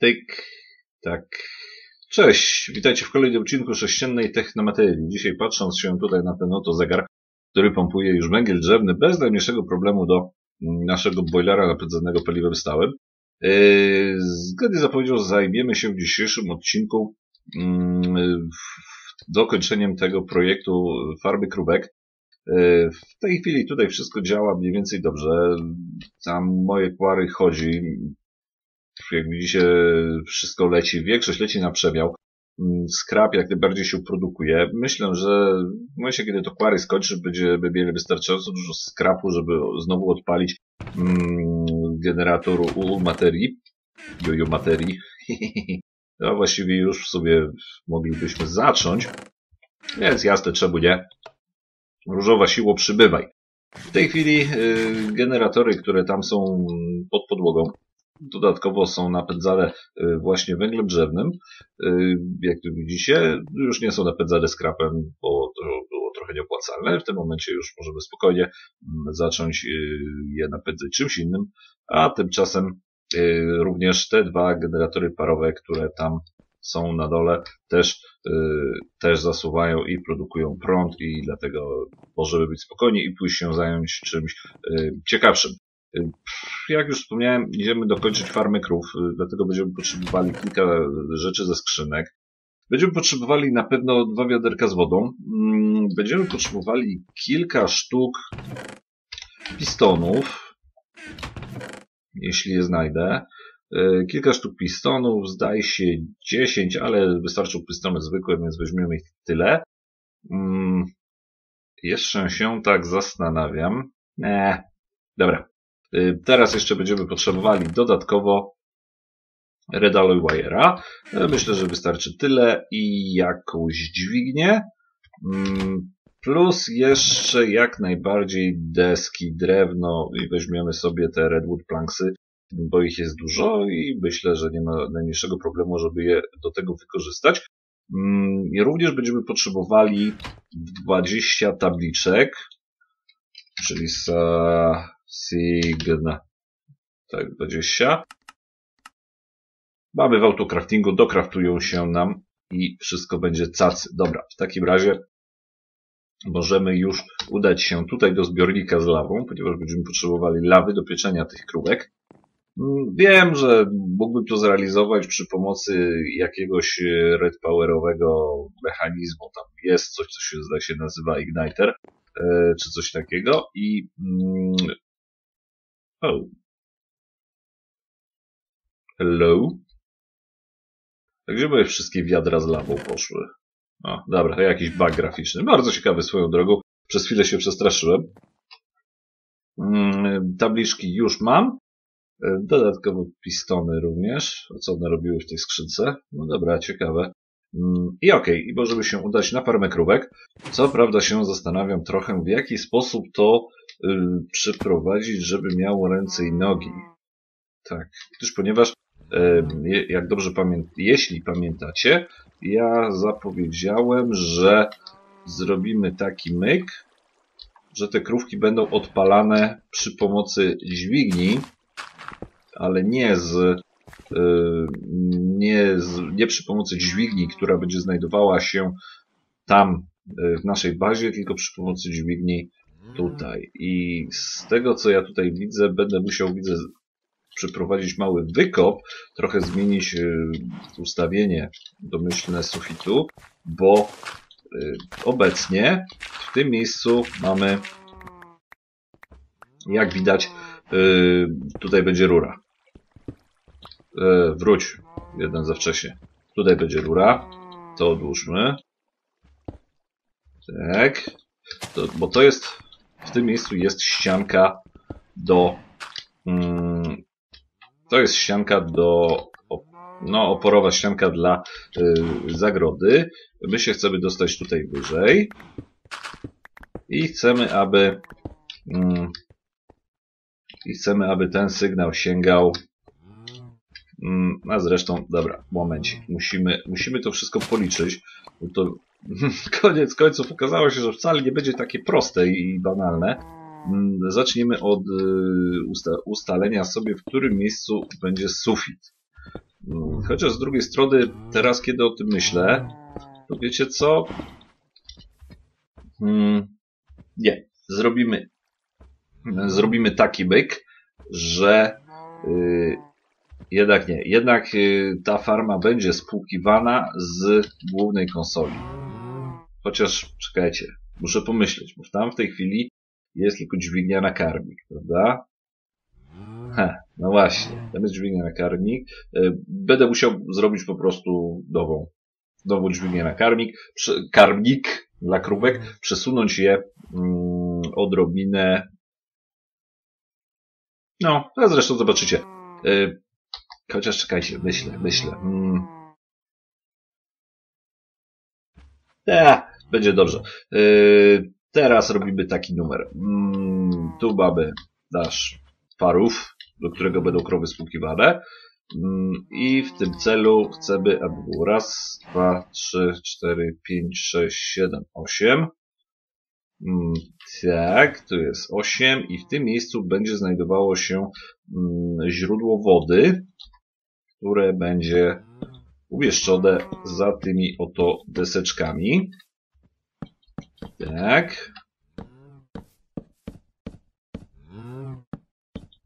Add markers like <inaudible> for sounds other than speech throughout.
Tyk, tak. Cześć, witajcie w kolejnym odcinku sześciennej Technomaterii. Dzisiaj patrząc się tutaj na ten oto zegar, który pompuje już węgiel drzewny bez najmniejszego problemu do mm, naszego boilera napędzanego paliwem stałym. Yy, zgodnie z zapowiedzią zajmiemy się w dzisiejszym odcinku mm, dokończeniem tego projektu farby krówek. Yy, w tej chwili tutaj wszystko działa mniej więcej dobrze. Tam moje kwary chodzi jak widzicie, wszystko leci, większość leci na przemiał. Mm, skrap jak najbardziej się produkuje. Myślę, że w momencie, kiedy to kwary skończy, będziemy mieli wystarczająco dużo skrapu, żeby znowu odpalić mm, generator u materii. Jojo materii. <laughs> no właściwie już w sobie moglibyśmy zacząć. Więc jasne, czemu nie? Różowa siło przybywaj. W tej chwili y, generatory, które tam są pod podłogą, Dodatkowo są napędzane y, właśnie węglem drzewnym. Y, jak tu widzicie, już nie są napędzane skrapem, bo to było trochę nieopłacalne. W tym momencie już możemy spokojnie mm, zacząć y, je napędzać czymś innym, a tymczasem również te dwa generatory parowe, które tam są na dole, też, też zasuwają i produkują prąd i dlatego możemy być spokojni i pójść się zająć czymś ciekawszym. Jak już wspomniałem, idziemy dokończyć farmę krów, dlatego będziemy potrzebowali kilka rzeczy ze skrzynek. Będziemy potrzebowali na pewno dwa wiaderka z wodą. Mm, będziemy potrzebowali kilka sztuk pistonów, jeśli je znajdę. E, kilka sztuk pistonów, zdaje się 10, ale wystarczą pistony zwykłe, więc weźmiemy ich tyle. Mm, jeszcze się tak zastanawiam. Nie, dobra. Y, teraz jeszcze będziemy potrzebowali dodatkowo Red Alloy Wire'a. Y, myślę, że wystarczy tyle i jakąś dźwignię. Mm, plus jeszcze jak najbardziej deski, drewno i weźmiemy sobie te Redwood Planksy, bo ich jest dużo i myślę, że nie ma najmniejszego problemu, żeby je do tego wykorzystać. Mm, I również będziemy potrzebowali 20 tabliczek, czyli Sign. Tak, 20. Mamy w autocraftingu, dokraftują się nam i wszystko będzie cacy. Dobra, w takim razie możemy już udać się tutaj do zbiornika z lawą, ponieważ będziemy potrzebowali lawy do pieczenia tych krówek. Mm, wiem, że mógłbym to zrealizować przy pomocy jakiegoś red powerowego mechanizmu. Tam jest coś, co się zdaje się nazywa Igniter, e, czy coś takiego i mm, Oh. Hello? Tak gdzie moje wszystkie wiadra z lawą poszły? O, dobra, to jakiś bug graficzny. Bardzo ciekawy swoją drogą. Przez chwilę się przestraszyłem. Mm, tabliczki już mam. E, dodatkowo pistony również. Co one robiły w tej skrzynce? No dobra, ciekawe. Mm, I okej, okay, i możemy się udać na farmę krówek. Co prawda się zastanawiam trochę, w jaki sposób to y, przeprowadzić, żeby miało ręce i nogi. Tak, gdyż ponieważ, y, jak dobrze pamiętam, jeśli pamiętacie, ja zapowiedziałem, że zrobimy taki myk, że te krówki będą odpalane przy pomocy dźwigni, ale nie z nie, nie przy pomocy dźwigni, która będzie znajdowała się tam y, w naszej bazie, tylko przy pomocy dźwigni tutaj. I z tego, co ja tutaj widzę, będę musiał, widzę, przeprowadzić mały wykop, trochę zmienić y, ustawienie domyślne sufitu, bo obecnie w tym miejscu mamy, jak widać, tutaj będzie rura. E, wróć. Jeden za wcześnie. Tutaj będzie rura. To odłóżmy. Tak. To, bo to jest... W tym miejscu jest ścianka do... Mm, to jest ścianka do... No, oporowa ścianka dla y, zagrody. My się chcemy dostać tutaj wyżej. I chcemy, aby... Mm, I chcemy, aby ten sygnał sięgał a zresztą, dobra, momencik. Musimy, musimy to wszystko policzyć. To <laughs> koniec końców okazało się, że wcale nie będzie takie proste i banalne. Mm, zacznijmy od y, usta ustalenia sobie, w którym miejscu będzie sufit. Mm, chociaż z drugiej strony, teraz kiedy o tym myślę, to wiecie co? Nie, zrobimy zrobimy taki byk, że yy, jednak nie, jednak yy, ta farma będzie spłukiwana z głównej konsoli. Chociaż, czekajcie, muszę pomyśleć, bo tam w tej chwili jest tylko dźwignia na karmik, prawda? Ha, no właśnie, tam jest dźwignia na karmik. Yy, będę musiał zrobić po prostu nową, nową dźwignię na karmik, karmik dla krówek, przesunąć je mm, odrobinę no, a zresztą zobaczycie. Chociaż czekajcie, myślę, myślę. Hmm. Ja, będzie dobrze. Yy, teraz robimy taki numer. Hmm, tu mamy nasz parów, do którego będą krowy spłukiwane. Hmm, I w tym celu chcemy, aby było raz, dwa, trzy, cztery, pięć, sześć, siedem, osiem. Mm, tak, tu jest 8 i w tym miejscu będzie znajdowało się mm, źródło wody, które będzie umieszczone za tymi oto deseczkami. Tak.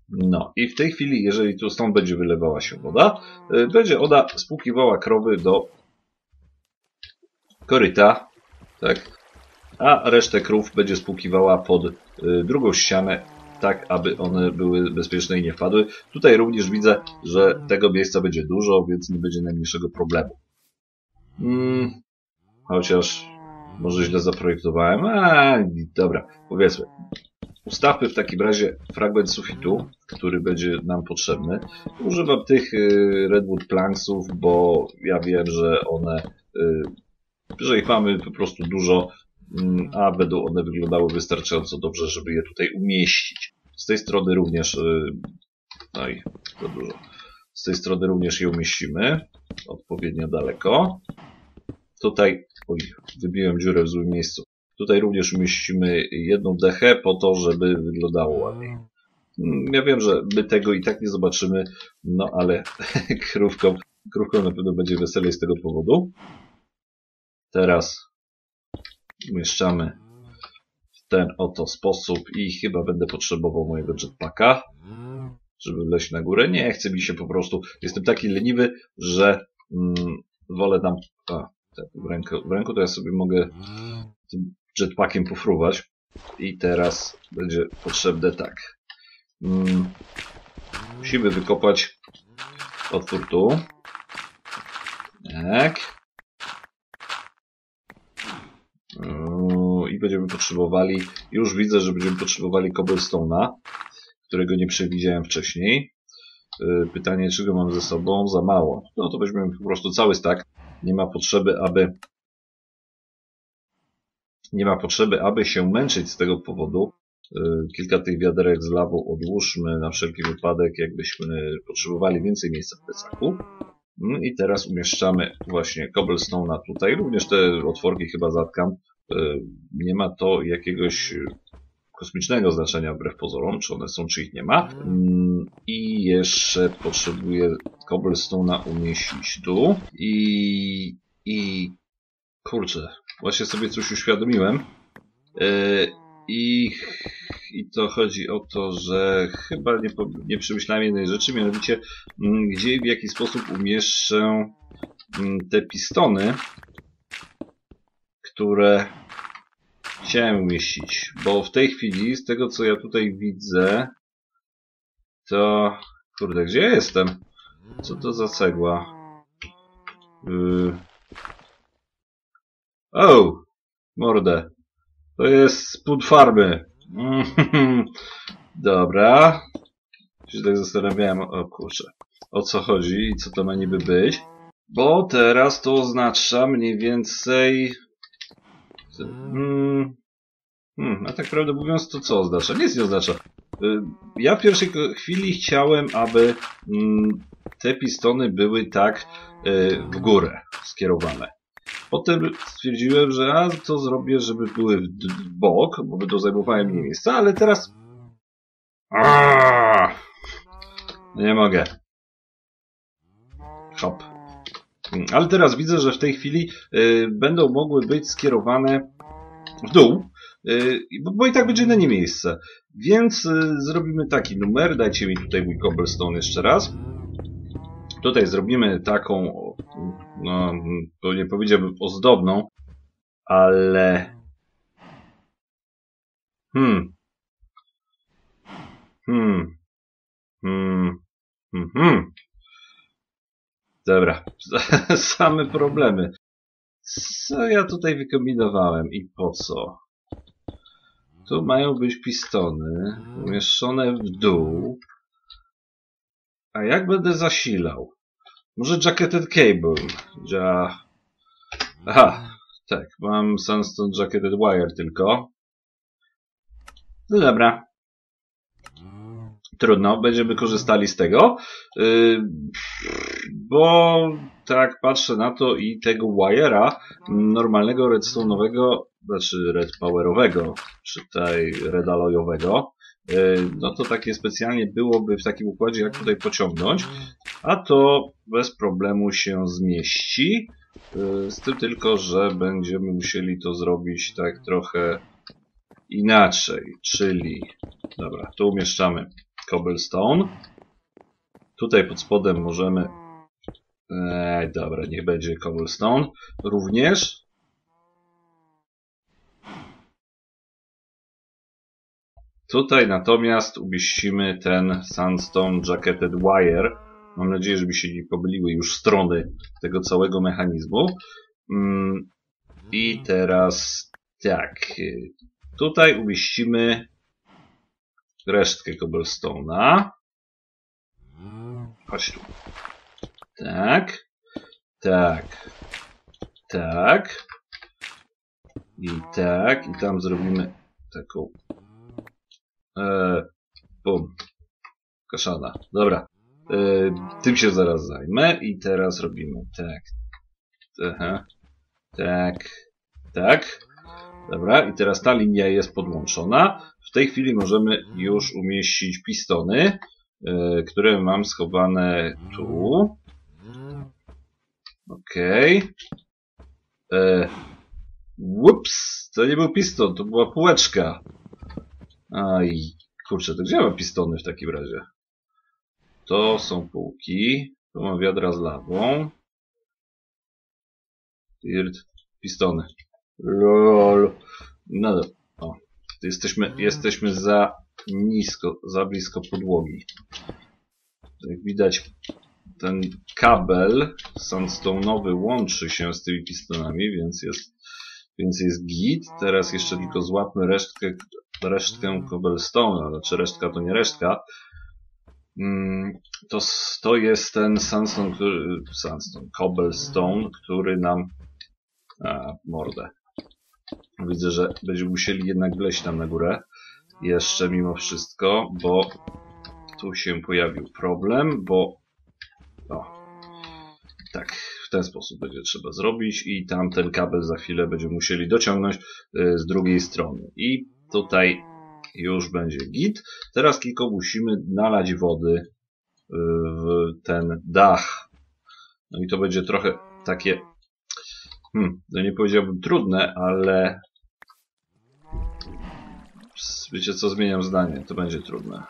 No i w tej chwili, jeżeli tu stąd będzie wylewała się woda, y, będzie ona spłukiwała krowy do koryta, tak, a resztę krów będzie spłukiwała pod y, drugą ścianę, tak aby one były bezpieczne i nie wpadły. Tutaj również widzę, że tego miejsca będzie dużo, więc nie będzie najmniejszego problemu. Hmm, chociaż może źle zaprojektowałem. A, dobra, powiedzmy. Ustawmy w takim razie fragment sufitu, który będzie nam potrzebny. Używam tych y, redwood planksów, bo ja wiem, że one, y, że ich mamy po prostu dużo, Mm, a będą one wyglądały wystarczająco dobrze, żeby je tutaj umieścić. Z tej strony również, y, no i to dużo. Z tej strony również je umieścimy odpowiednio daleko. Tutaj, oj, wybiłem dziurę w złym miejscu. Tutaj również umieścimy jedną dechę po to, żeby wyglądało ładniej. Mm, ja wiem, że my tego i tak nie zobaczymy, no ale <laughs> krówką, krówką na pewno będzie weselej z tego powodu. Teraz umieszczamy ten oto sposób i chyba będę potrzebował mojego jetpacka, żeby wleźć na górę. Nie, chce mi się po prostu, jestem taki leniwy, że mm, wolę tam, a, tak, w, ręku, w ręku to ja sobie mogę tym jetpackiem pofruwać i teraz będzie potrzebne tak. Mm, musimy wykopać otwór tu. Tak. i będziemy potrzebowali, już widzę, że będziemy potrzebowali cobblestone'a, którego nie przewidziałem wcześniej. Y, pytanie, czego mam ze sobą? Za mało. No to weźmiemy po prostu cały stack. Nie ma potrzeby, aby nie ma potrzeby, aby się męczyć z tego powodu. Y, kilka tych wiaderek z lawą odłóżmy na wszelki wypadek, jakbyśmy potrzebowali więcej miejsca w plecaku. No I teraz umieszczamy właśnie cobblestone'a tutaj. Również te otworki chyba zatkam. E, nie ma to jakiegoś kosmicznego znaczenia wbrew pozorom, czy one są, czy ich nie ma. Mm, I jeszcze potrzebuję cobblestone'a umieścić tu. I... i... kurczę, właśnie sobie coś uświadomiłem. E, I i to chodzi o to, że chyba nie, nie przemyślałem jednej rzeczy, mianowicie mm, gdzie i w jaki sposób umieszczę mm, te pistony, które chciałem umieścić, bo w tej chwili, z tego co ja tutaj widzę, to... Kurde, gdzie ja jestem? Co to za cegła? Yy... O! Mordę. To jest spód farby. <laughs> Dobra. Się tak zastanawiałem, o kurczę, o co chodzi i co to ma niby być. Bo teraz to oznacza mniej więcej... Hmm, hmm, a tak prawdę mówiąc, to co oznacza? Nic nie oznacza. Y, ja w pierwszej chwili chciałem, aby mm, te pistony były tak y, w górę skierowane. Potem stwierdziłem, że a to zrobię, żeby były w, bok, bo będą zajmowały mniej miejsca, ale teraz... Aaaa! Nie mogę. Hop. Mm, Ale teraz widzę, że w tej chwili y, będą mogły być skierowane w dół, bo, bo i tak będzie na nie miejsce. Więc y, zrobimy taki numer. Dajcie mi tutaj mój cobblestone jeszcze raz. Tutaj zrobimy taką, no, to nie powiedziałbym ozdobną, ale... Hmm. Hmm. Hmm. Hmm. hmm. Dobra. <laughs> Same problemy. Co ja tutaj wykombinowałem i po co? Tu mają być pistony umieszczone w dół. A jak będę zasilał? Może jacketed cable? Ja... Aha, tak, mam Sunstone jacketed wire tylko. No dobra. Trudno, będziemy korzystali z tego. Yy, bo tak patrzę na to i tego wire'a normalnego redstone'owego, znaczy red powerowego, czy tutaj red alloyowego, yy, no to takie specjalnie byłoby w takim układzie jak tutaj pociągnąć, a to bez problemu się zmieści. Yy, z tym tylko, że będziemy musieli to zrobić tak trochę inaczej, czyli dobra, tu umieszczamy cobblestone. Tutaj pod spodem możemy Eee, dobra, niech będzie cobblestone. Również. Tutaj natomiast umieścimy ten sandstone jacketed wire. Mam nadzieję, żeby się nie pomyliły już strony tego całego mechanizmu. Mm, I teraz tak. Tutaj umieścimy resztkę cobblestone'a. Chodź tu. Tak. Tak. Tak. I tak. I tam zrobimy taką... E, bum. Kaszana. Dobra. E, tym się zaraz zajmę. I teraz robimy tak. Aha. Tak. Tak. Dobra. I teraz ta linia jest podłączona. W tej chwili możemy już umieścić pistony, e, które mam schowane tu. Okej. Okay. Ups, to nie był piston, to była półeczka. Aj, kurczę, to gdzie mam pistony w takim razie? To są półki. Tu mam wiadra z lawą. Dirt, pistony. Lol. No dobra. O, jesteśmy, jesteśmy za nisko, za blisko podłogi. Jak widać, ten kabel sandstone'owy łączy się z tymi pistonami, więc jest, więc jest git. Teraz jeszcze tylko złapmy resztkę, resztkę cobblestone'a, znaczy resztka to nie resztka. Mm, to, to jest ten sandstone, który, sandstone, cobblestone, który nam a, mordę. Widzę, że będziemy musieli jednak wleźć tam na górę. Jeszcze mimo wszystko, bo tu się pojawił problem, bo o, tak, w ten sposób będzie trzeba zrobić i tam ten kabel za chwilę będziemy musieli dociągnąć y, z drugiej strony. I tutaj już będzie git. Teraz tylko musimy nalać wody y, w ten dach. No i to będzie trochę takie, hmm, no nie powiedziałbym trudne, ale wiecie co, zmieniam zdanie, to będzie trudne.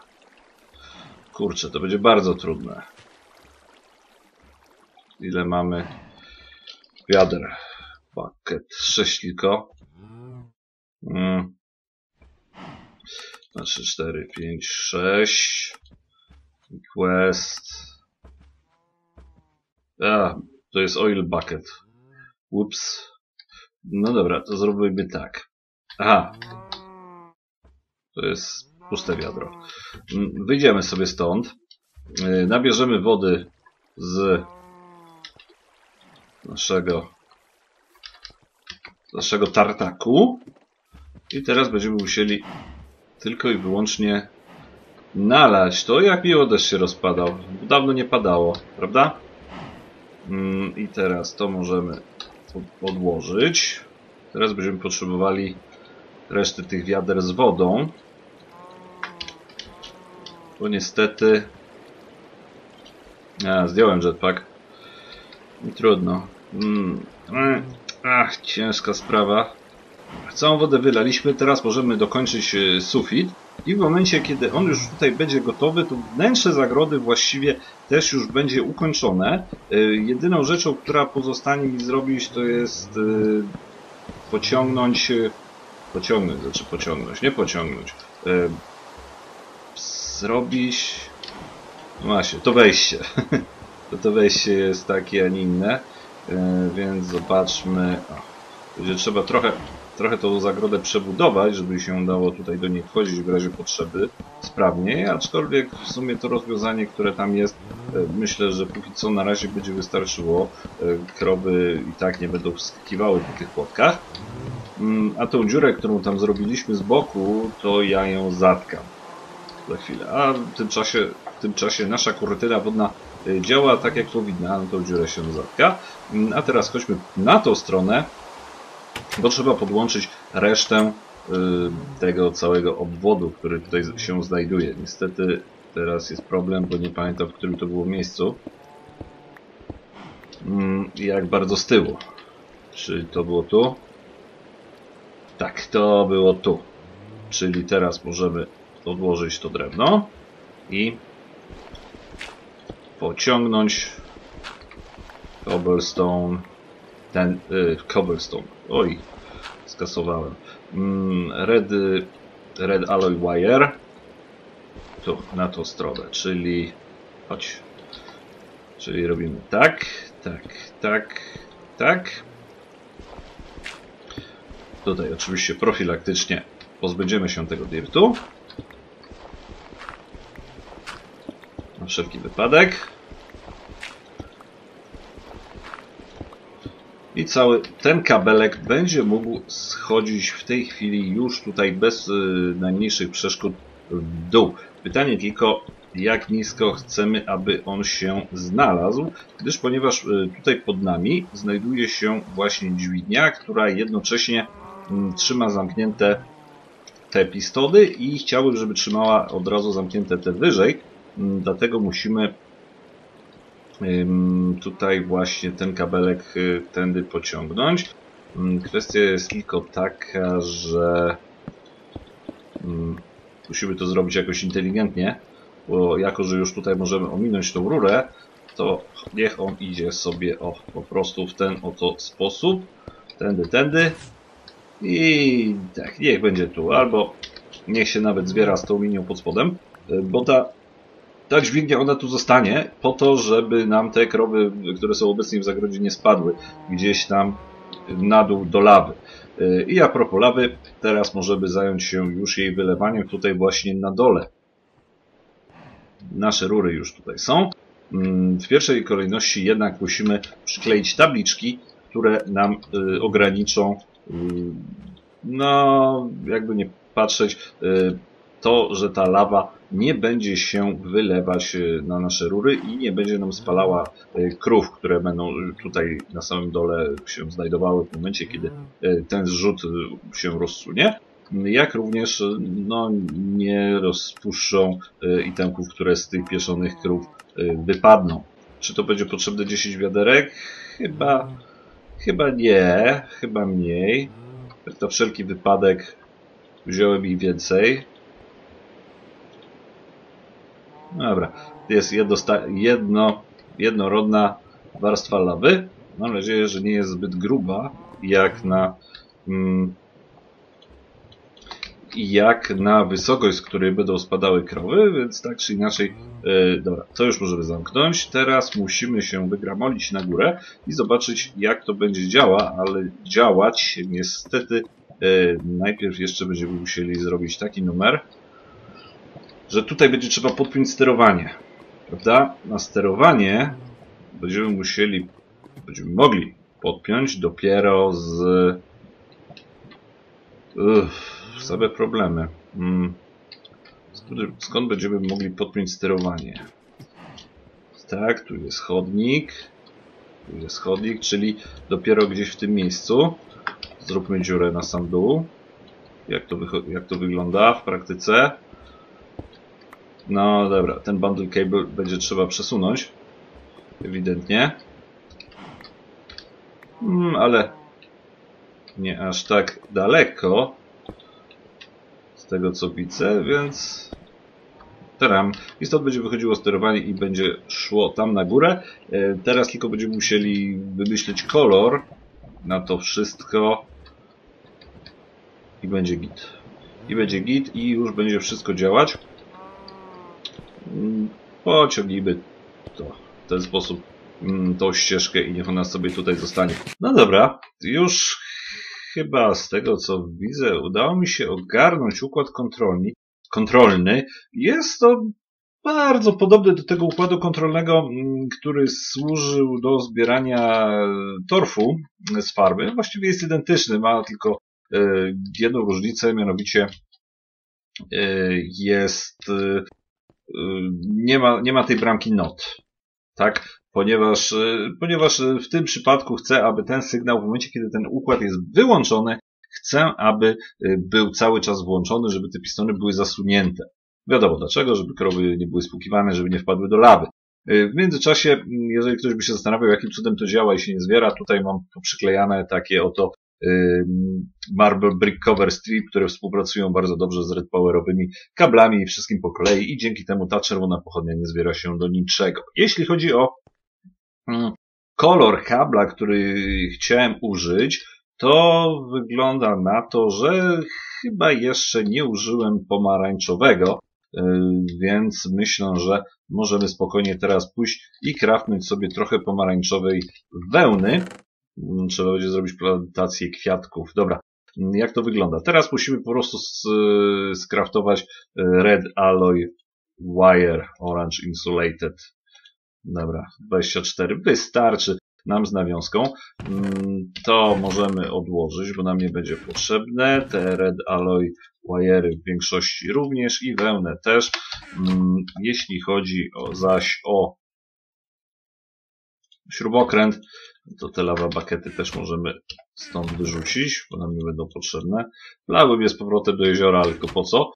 Kurczę, to będzie bardzo trudne. Ile mamy wiader? Bucket 6 tylko. Mm. 2, 3, 4, 5, 6. Quest. A, to jest oil bucket. Ups. No dobra, to zrobimy tak. Aha. To jest puste wiadro. Wyjdziemy sobie stąd. Nabierzemy wody z naszego naszego tartaku i teraz będziemy musieli tylko i wyłącznie nalać to, jak miło deszcz się rozpadał. Dawno nie padało, prawda? I teraz to możemy odłożyć. Teraz będziemy potrzebowali reszty tych wiader z wodą. Bo niestety... A, zdjąłem jetpack. Trudno. Mm. e, Ach, ciężka sprawa. Całą wodę wylaliśmy, teraz możemy dokończyć e, sufit. I w momencie, kiedy on już tutaj będzie gotowy, to wnętrze zagrody właściwie też już będzie ukończone. E, Jedyną rzeczą, która pozostanie mi zrobić, to jest e, pociągnąć... Pociągnąć, znaczy pociągnąć, nie pociągnąć. Zrobić... No właśnie, to wejście. <laughs> to to wejście jest takie, a nie inne. Więc zobaczmy... O, będzie trzeba trochę, trochę tą zagrodę przebudować, żeby się dało tutaj do niej wchodzić w razie potrzeby sprawniej, aczkolwiek w sumie to rozwiązanie, które tam jest, e, myślę, że póki co na razie będzie wystarczyło. E, Krowy i tak nie będą wskakiwały po tych płotkach. Mm, A tą dziurę, którą tam zrobiliśmy z boku, to ja ją zatkam za chwilę. A w tym czasie, w tym czasie nasza kurytyna wodna y, działa tak jak powinna, na tą dziurę się zatka. Mm, A teraz chodźmy na tą stronę, bo trzeba podłączyć resztę y, tego całego obwodu, który tutaj się znajduje. Niestety teraz jest problem, bo nie pamiętam w którym to było miejscu. Mm, Jak bardzo z tyłu. Czy to było tu? Tak, to było tu. Czyli teraz możemy odłożyć to drewno i pociągnąć cobblestone ten y, cobblestone. Oj skasowałem. Mm, red, red alloy wire. Tu, na tą stronę czyli chodź. Czyli robimy tak, tak, tak, tak. Tutaj oczywiście profilaktycznie pozbędziemy się tego dirtu. Na wszelki wypadek. I cały ten kabelek będzie mógł schodzić w tej chwili już tutaj bez y, najmniejszych przeszkód w dół. Pytanie tylko, jak nisko chcemy, aby on się znalazł, gdyż ponieważ y, tutaj pod nami znajduje się właśnie dźwignia, która jednocześnie mm, trzyma zamknięte te pistony i chciałbym, żeby trzymała od razu zamknięte te wyżej, Mm, Dlatego musimy tutaj właśnie ten kabelek y, tędy pociągnąć. Kwestia jest tylko taka, że musimy to zrobić jakoś inteligentnie, bo jako, że już tutaj możemy ominąć tą rurę, to niech on idzie sobie o, po prostu w ten oto sposób. Tędy, tędy. I tak, niech będzie tu. Albo niech się nawet zbiera z tą linią pod spodem, y, bo ta ta dźwignia, ona tu zostanie po to, żeby nam te krowy, które są obecnie w zagrodzie, nie spadły gdzieś tam na dół do lawy. Yy, I a propos lawy, teraz możemy zająć się już jej wylewaniem tutaj właśnie na dole. Nasze rury już tutaj są. Mm, W pierwszej kolejności jednak musimy przykleić tabliczki, które nam y, ograniczą, y, no jakby nie patrzeć, y, to, że ta lawa nie będzie się wylewać e, na nasze rury i nie będzie nam spalała e, krów, które będą tutaj na samym dole się znajdowały w momencie, kiedy e, ten zrzut się rozsunie. Jak również no, nie rozpuszczą itemków, które z tych pieszonych krów wypadną. Czy to będzie potrzebne 10 wiaderek? Chyba, chyba nie, chyba mniej. Na wszelki wypadek wziąłem ich więcej. Dobra, jest jedno, jednorodna warstwa lawy. Mam nadzieję, że nie jest zbyt gruba, jak na mm, jak na wysokość, z której będą spadały krowy, więc tak czy inaczej, e, dobra, to już możemy zamknąć. Teraz musimy się wygramolić na górę i zobaczyć, jak to będzie działa, ale działać niestety e, najpierw jeszcze będziemy musieli zrobić taki numer, że tutaj będzie trzeba podpiąć sterowanie. Prawda? Na sterowanie będziemy musieli, będziemy mogli podpiąć dopiero z... Uff, same problemy. Hmm. Skąd, będziemy mogli podpiąć sterowanie? Tak, tu jest chodnik. Tu jest chodnik, czyli dopiero gdzieś w tym miejscu. Zróbmy dziurę na sam dół. Jak to, jak to wygląda w praktyce? No dobra, ten bundle cable będzie trzeba przesunąć. Ewidentnie. Hmm, ale nie aż tak daleko z tego co widzę, więc teram. I stąd będzie wychodziło sterowanie i będzie szło tam na górę. E, Teraz tylko będziemy musieli wymyślić kolor na to wszystko i będzie git. I będzie git i już będzie wszystko działać. Mm, Pociągnijmy to w ten sposób mm, tą ścieżkę i niech ona sobie tutaj zostanie. No dobra, już chyba z tego co widzę udało mi się ogarnąć układ kontrolni, kontrolny. Jest to bardzo podobny do tego układu kontrolnego, mm, który służył do zbierania torfu z farmy. Właściwie jest identyczny, ma tylko e, jedną różnicę, mianowicie e, jest e, nie ma, nie ma tej bramki not. Tak? Ponieważ, e, ponieważ e, w tym przypadku chcę, aby ten sygnał w momencie, kiedy ten układ jest wyłączony, chcę, aby był cały czas włączony, żeby te pistony były zasunięte. Wiadomo dlaczego, żeby krowy nie były spłukiwane, żeby nie wpadły do lawy. W międzyczasie, m, jeżeli ktoś by się zastanawiał, jakim cudem to działa i się nie zwiera, tutaj mam przyklejane takie oto Marble Brick Cover Strip, które współpracują bardzo dobrze z Red Powerowymi kablami i wszystkim po kolei i dzięki temu ta czerwona pochodnia nie zbiera się do niczego. Jeśli chodzi o mm, kolor kabla, który chciałem użyć, to wygląda na to, że chyba jeszcze nie użyłem pomarańczowego, yy, więc myślę, że możemy spokojnie teraz pójść i kraftnąć sobie trochę pomarańczowej wełny. Mm, Trzeba będzie zrobić plantację kwiatków. Dobra, mm, jak to wygląda? Teraz musimy po prostu s- skraftować y, Red Alloy Wire Orange Insulated. Dobra, 24 wystarczy nam z nawiązką. Mm, To możemy odłożyć, bo nam nie będzie potrzebne. Te Red Alloy Wire'y w większości również i wełnę też. Jeśli chodzi o, zaś o śrubokręt, to te lawa bakety też możemy stąd wyrzucić, bo nam nie będą potrzebne. Wlałem je z powrotem do jeziora, tylko po co?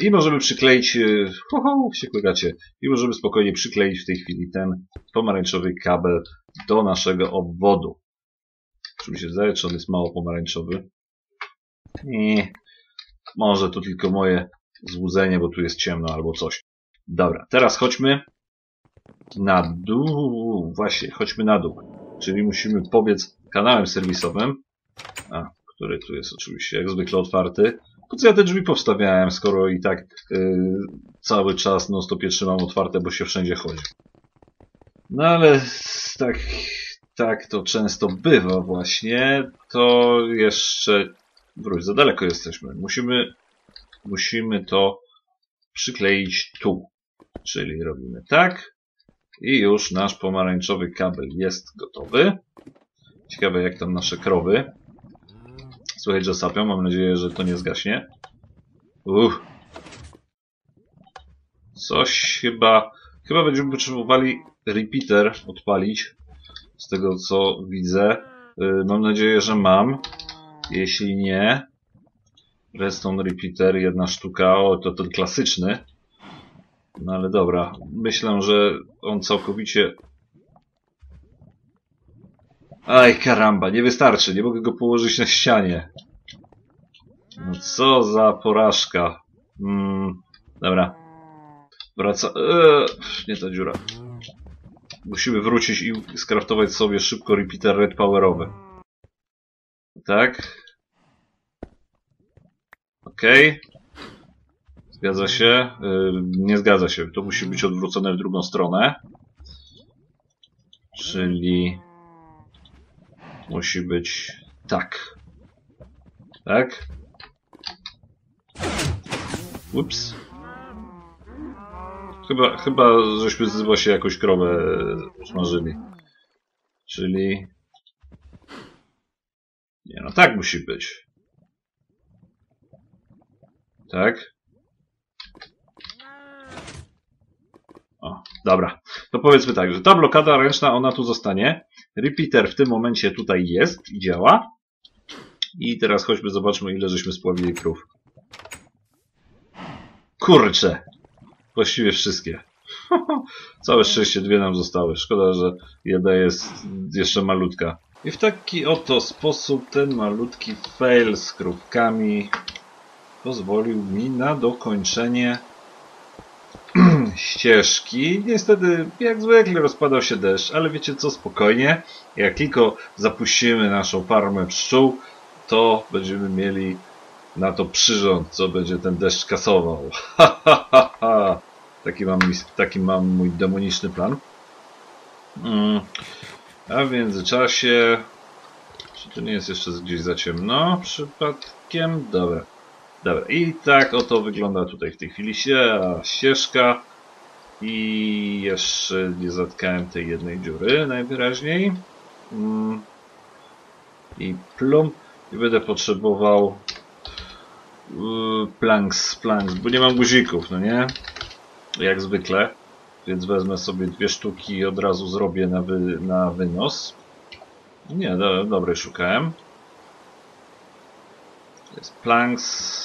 I możemy przykleić, e, ho, ho, wściekłe gacie, i możemy spokojnie przykleić w tej chwili ten pomarańczowy kabel do naszego obwodu. Czy mi się zdaje, czy on jest mało pomarańczowy? Nie. Może to tylko moje złudzenie, bo tu jest ciemno albo coś. Dobra, teraz chodźmy na dół. Właśnie, chodźmy na dół. Czyli musimy pobiec kanałem serwisowym, a, który tu jest oczywiście jak zwykle otwarty. Po co ja te drzwi powstawiałem, skoro i tak yy, cały czas non stopie trzymam otwarte, bo się wszędzie chodzi. No ale tak, tak to często bywa właśnie, to jeszcze wróć, za daleko jesteśmy. Musimy, musimy to przykleić tu. Czyli robimy tak i już nasz pomarańczowy kabel jest gotowy. Ciekawe jak tam nasze krowy. Słuchaj, że sapią. Mam nadzieję, że to nie zgaśnie. Uff. Coś chyba... Chyba będziemy potrzebowali repeater odpalić. Z tego co widzę. Yy, Mam nadzieję, że mam. Jeśli nie... Redstone repeater, jedna sztuka. O, to ten klasyczny. No ale dobra. Myślę, że on całkowicie... Aj, karamba, nie wystarczy. Nie mogę go położyć na ścianie. No co za porażka. Mm, dobra. Wraca... Eee, nie ta dziura. Musimy wrócić i skraftować sobie szybko repeater red powerowy. Tak. Okej. Zgadza się? Yy, nie zgadza się. To musi być odwrócone w drugą stronę. Czyli musi być tak. Tak? Ups. Chyba, chyba żeśmy z- właśnie jakąś krowę smażyli. Czyli... Nie no, tak musi być. Tak? O, dobra. To powiedzmy tak, że ta blokada ręczna, ona tu zostanie. Repeater w tym momencie tutaj jest i działa. I teraz chodźmy, zobaczmy, ile żeśmy spławili krów. Kurczę! Właściwie wszystkie. <laughs> Całe szczęście dwie nam zostały. Szkoda, że jedna jest jeszcze malutka. I w taki oto sposób ten malutki fail z krówkami pozwolił mi na dokończenie ścieżki. Niestety, jak zwykle, rozpadał się deszcz, ale wiecie co, spokojnie. Jak tylko zapuścimy naszą farmę pszczół, to będziemy mieli na to przyrząd, co będzie ten deszcz kasował. <laughs> Ha. Taki mam, taki mam mój demoniczny plan. Mm. A w międzyczasie... Czy to nie jest jeszcze gdzieś za ciemno przypadkiem? Dobra. Dobra, i tak oto wygląda tutaj w tej chwili ścieżka. I jeszcze nie zatkałem tej jednej dziury najwyraźniej. Mm. I plum. I będę potrzebował yy, planks, planks, bo nie mam guzików, no nie? Jak zwykle. Więc wezmę sobie dwie sztuki i od razu zrobię na, wy, na wynos. Nie, do, dobre szukałem. Jest planks,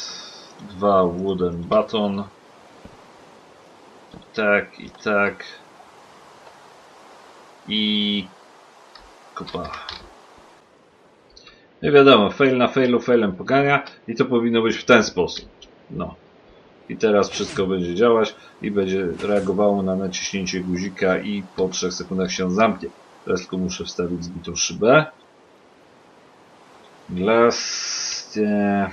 dwa wooden baton. Tak i tak. I kopa. Nie wiadomo, fail na failu, failem pogania i to powinno być w ten sposób. No. I teraz wszystko będzie działać i będzie reagowało na naciśnięcie guzika i po 3 sekundach się zamknie. Teraz tylko muszę wstawić zbitą szybę. Glass... Nie.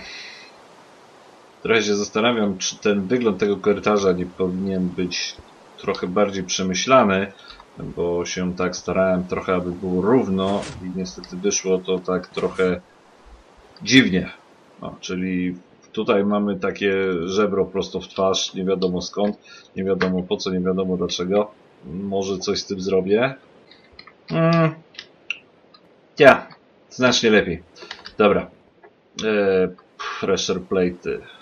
Trochę się zastanawiam, czy ten wygląd tego korytarza nie powinien być trochę bardziej przemyślany, bo się tak starałem trochę, aby było równo i niestety wyszło to tak trochę dziwnie. No, czyli tutaj mamy takie żebro prosto w twarz, nie wiadomo skąd, nie wiadomo po co, nie wiadomo dlaczego. Może coś z tym zrobię. Mm. Ja, znacznie lepiej. Dobra. Eee, pressure plate.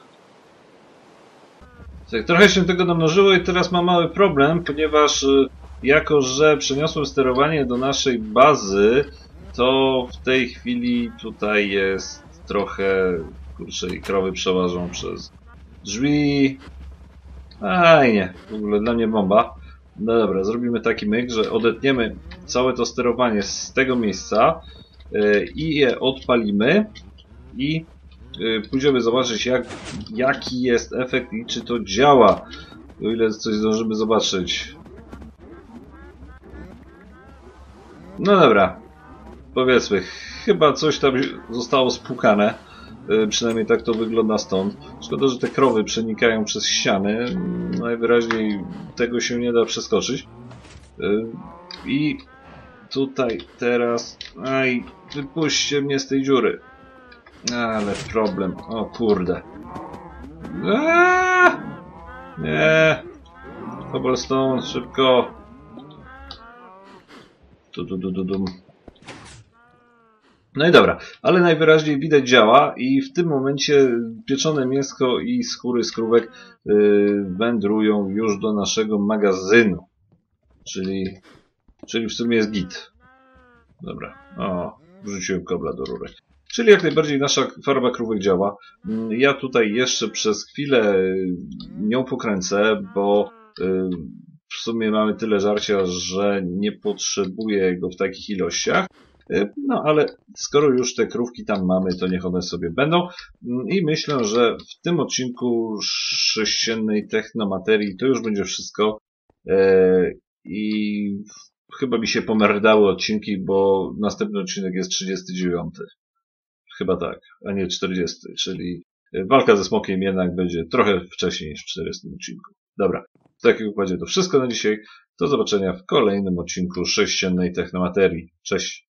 Tak, trochę się tego namnożyło i teraz mam mały problem, ponieważ y, jako, że przeniosłem sterowanie do naszej bazy, to w tej chwili tutaj jest trochę, kurczę, i krowy przeważą przez drzwi. Aj nie, w ogóle dla mnie bomba. No dobra, zrobimy taki myk, że odetniemy całe to sterowanie z tego miejsca yy, i je odpalimy i pójdziemy zobaczyć jak, jaki jest efekt i czy to działa. O ile coś zdążymy zobaczyć. No dobra. Powiedzmy, chyba coś tam zostało spłukane. Yy, przynajmniej tak to wygląda stąd. Szkoda, że te krowy przenikają przez ściany. Najwyraźniej tego się nie da przeskoczyć. Yy, I tutaj teraz... Aj, wypuśćcie mnie z tej dziury. Ale problem. O kurde. Aaaa! Nie. Cobblestone, szybko. Tu, tu, tu, tu, tu. No i dobra, ale najwyraźniej widać działa i w tym momencie pieczone mięsko i skóry skrówek yy, wędrują już do naszego magazynu. Czyli, czyli w sumie jest git. Dobra, o, wrzuciłem kobla do rurek. Czyli jak najbardziej nasza farba krówek działa. Ja tutaj jeszcze przez chwilę nią pokręcę, bo yy, w sumie mamy tyle żarcia, że nie potrzebuję go w takich ilościach. No ale skoro już te krówki tam mamy, to niech one sobie będą. I myślę, że w tym odcinku sześciennej technomaterii to już będzie wszystko. I chyba mi się pomerdały odcinki, bo następny odcinek jest 39. Chyba tak, a nie 40, czyli walka ze smokiem jednak będzie trochę wcześniej niż w 40 odcinku. Dobra, w takim układzie to wszystko na dzisiaj. Do zobaczenia w kolejnym odcinku sześciennej technomaterii. Cześć!